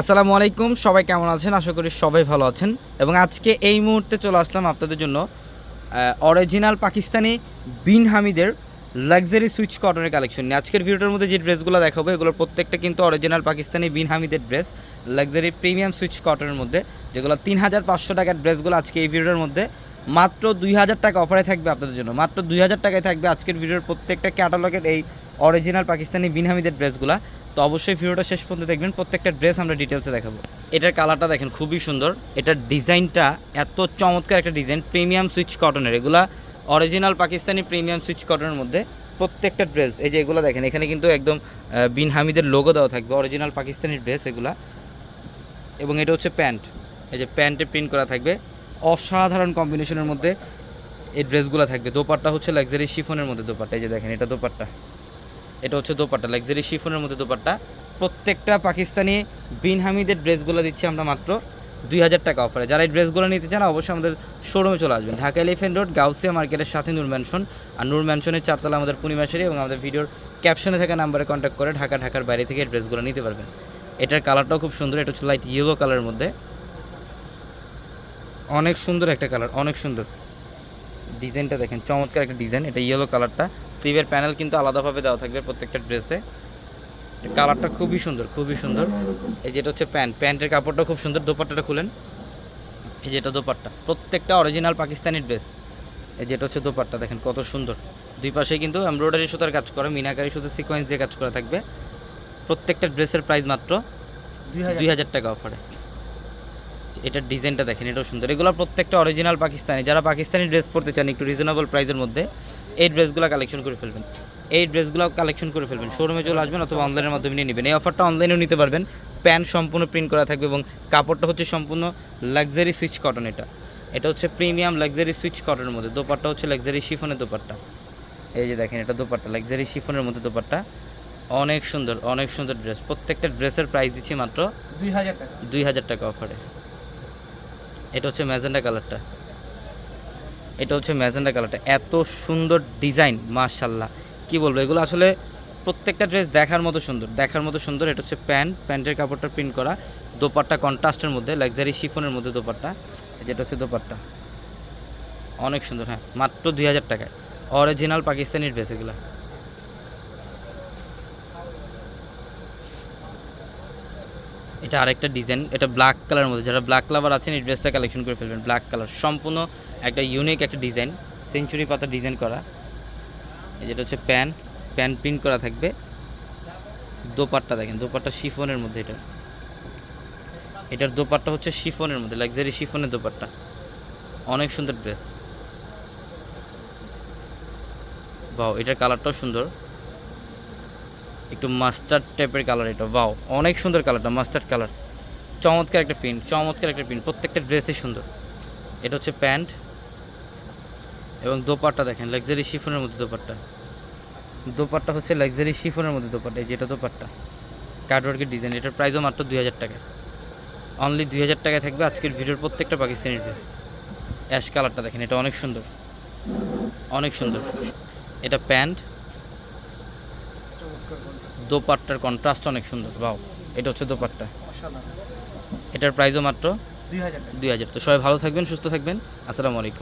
আসসালামু আলাইকুম, সবাই কেমন আছেন? আশা করি সবাই ভালো আছেন। এবং আজকে এই মুহূর্তে চলে আসলাম আপনাদের জন্য অরিজিনাল পাকিস্তানি বিন হামিদের লাক্সারি সুইচ কটনের কালেকশন নিয়ে। আজকের ভিডিওটার মধ্যে যে ড্রেসগুলো দেখাবো, এগুলোর প্রত্যেকটা কিন্তু অরিজিনাল পাকিস্তানি বিন হামিদের ড্রেস লাক্সারি প্রিমিয়াম সুইচ কটনের মধ্যে, যেগুলো তিন হাজার পাঁচশো টাকার ড্রেসগুলো আজকে এই ভিডিওর মধ্যে মাত্র দুই হাজার টাকা অফারে থাকবে আপনাদের জন্য। মাত্র দুই হাজার টাকায় থাকবে আজকের ভিডিওর প্রত্যেকটা ক্যাটালগের এই অরিজিনাল পাকিস্তানি বিন হামিদের ড্রেসগুলো তো অবশ্যই ভিডিওটা শেষ পর্যন্ত দেখবেন। প্রত্যেকটা ড্রেস আমরা ডিটেলসে দেখাবো। এটার কালারটা দেখেন, খুবই সুন্দর। এটার ডিজাইনটা এত চমৎকার একটা ডিজাইন প্রিমিয়াম সুইচ কটনের এগুলা অরিজিনাল পাকিস্তানি প্রিমিয়াম সুইচ কটনের মধ্যে প্রত্যেকটা ড্রেস এই যে এগুলো দেখেন, এখানে কিন্তু একদম বিন হামিদের লোগো দেওয়া থাকবে অরিজিনাল পাকিস্তানি ড্রেস এগুলা। এবং এটা হচ্ছে প্যান্ট, এই যে প্যান্টে প্রিন্ট করা থাকবে। অসাধারণ কম্বিনেশনের মধ্যে এই ড্রেসগুলো থাকবে। দোপাট্টা হচ্ছে লাক্সারি শিফনের মধ্যে দোপাট্টা, এই যে দেখেন, এটা দোপাট্টা। এটা হচ্ছে দোপাট্টা লাক্সারি শিফনের মধ্যে দোপাট্টা। প্রত্যেকটা পাকিস্তানি বিন হামিদের ড্রেসগুলো দিচ্ছি আমরা মাত্র দুই হাজার টাকা অফারে। যারা এই ড্রেসগুলো নিতে চান, অবশ্যই আমাদের শোরুমে চলে আসবেন। ঢাকা এলিফেন্ট রোড গাউসিয়া মার্কেটের সাথে নূর ম্যানশন। আর নূর ম্যানশনের চারতলা আমাদের পূর্ণিমাশারি এবং আমাদের ভিডিওর ক্যাপশনে থাকা নাম্বারে কন্ট্যাক্ট করে ঢাকা, ঢাকার বাইরে থেকে এই ড্রেসগুলো নিতে পারবেন। এটার কালারটাও খুব সুন্দর, এটা হচ্ছে লাইট ইয়েলো কালারের মধ্যে। অনেক সুন্দর একটা কালার অনেক সুন্দর। ডিজাইনটা দেখেন, চমৎকার একটা ডিজাইন এটা ইয়েলো কালারটা স্লিভের প্যানেল কিন্তু আলাদাভাবে দেওয়া থাকবে প্রত্যেকটা ড্রেসে। কালারটা খুবই সুন্দর খুবই সুন্দর। এই যেটা হচ্ছে প্যান্ট প্যান্টের কাপড়টা খুব সুন্দর দোপাট্টাটা খুলেন। এই যেটা দোপাট্টা প্রত্যেকটা অরিজিনাল পাকিস্তানি ড্রেস। এই যেটা হচ্ছে দোপাট্টা দেখেন কত সুন্দর। দুই পাশে কিন্তু এমব্রয়ডারি সুতার কাজ করা মিনাকারি সুতার সিকোয়েন্স দিয়ে কাজ করা থাকবে। প্রত্যেকটা ড্রেসের প্রাইস মাত্র দুই হাজার। টাকা অফারে এটার ডিজাইনটা দেখেন এটাও সুন্দর। এগুলো প্রত্যেকটা অরিজিনাল পাকিস্তানি যারা পাকিস্তানি ড্রেস পরতে চান একটু রিজনেবল প্রাইসের মধ্যে এই ড্রেসগুলো কালেকশন করে ফেলবেন। এই ড্রেসগুলো কালেকশন করে ফেলবেন। শোরুমে চলে আসবেন অথবা অনলাইনের মাধ্যমে নিয়ে নেবেন। এই অফারটা অনলাইনেও নিতে পারবেন। প্যান্ট সম্পূর্ণ প্রিন্ট করা থাকবে এবং কাপড়টা হচ্ছে সম্পূর্ণ লাক্সারি সুইচ কটন এটা। এটা হচ্ছে প্রিমিয়াম লাক্সারি সুইচ কটনের মধ্যে। দোপাট্টা হচ্ছে লাক্সারি শিফনের দোপাট্টা। এই যে দেখেন এটা দোপাট্টা। লাক্সারি শিফনের মধ্যে দোপাট্টা। অনেক সুন্দর অনেক সুন্দর ড্রেস প্রত্যেকটা ড্রেসের প্রাইস দিচ্ছি মাত্র দুই হাজার টাকা। দুই হাজার টাকা অফারে এটা হচ্ছে ম্যাজেন্ডা কালারটা এটা হচ্ছে ম্যাজেন্ডা কালারটা। এত সুন্দর ডিজাইন মার্শাল্লাহ কি বলব, এগুলো আসলে প্রত্যেকটা ড্রেস দেখার মতো সুন্দর, দেখার মতো সুন্দর। এটা হচ্ছে প্যান্ট, প্যান্টের কাপড়টা প্রিন্ট করা, দোপাট্টা কন্ট্রাস্টের মধ্যে, লাক্সারি শিফনের মধ্যে দোপাট্টা। যেটা হচ্ছে দোপাট্টা। অনেক সুন্দর হ্যাঁ মাত্র দুই হাজার টাকায়। অরিজিনাল পাকিস্তানি ড্রেস এগুলো। এটা আরেকটা ডিজাইন এটা ব্ল্যাক কালারের মধ্যে। যারা ব্ল্যাক লাভার আছেন, এই ড্রেসটা কালেকশন করে ফেলবেন ব্ল্যাক কালার সম্পূর্ণ একটা ইউনিক একটা ডিজাইন সেঞ্চুরি পাতা ডিজাইন করা। যেটা হচ্ছে প্যান্ট প্যান্ট প্রিন্ট করা থাকবে। দোপাট্টা দেখেন, দোপাট্টা শিফনের মধ্যে এটা। এটার দোপাট্টা হচ্ছে শিফনের মধ্যে লাক্সারি শিফনের দোপাট্টা। অনেক সুন্দর ড্রেস বাও এটার কালারটাও সুন্দর। একটু মাস্টার্ড টাইপের কালার এটা। বাও অনেক সুন্দর কালারটা মাস্টার্ড কালার চমৎকার একটা প্রিন্ট চমৎকার একটা প্রিন্ট প্রত্যেকটা ড্রেসই সুন্দর। এটা হচ্ছে প্যান্ট। এবং দোপাট্টা দেখেন লাক্সারি শিফনের মধ্যে দোপাট্টা। দোপাট্টা হচ্ছে লাক্সারি শিফনের মধ্যে দোপাট্টা, এই যেটা দোপাট্টা। কার্ডওয়ার্কের ডিজাইন এটার প্রাইসও মাত্র দুই হাজার টাকা। অনলি দুই হাজার টাকায় থাকবে আজকের ভিডিওর প্রত্যেকটা পাকিস্তানি ড্রেস অ্যাশ কালারটা দেখেন, এটা অনেক সুন্দর। অনেক সুন্দর। এটা প্যান্ট দোপাট্টার কন্ট্রাস্ট অনেক সুন্দর বাও এটা হচ্ছে দোপাট্টা। এটার প্রাইসও মাত্র দুই হাজার টাকা। দুই হাজার। তো সবাই ভালো থাকবেন সুস্থ থাকবেন। আসসালামু আলাইকুম।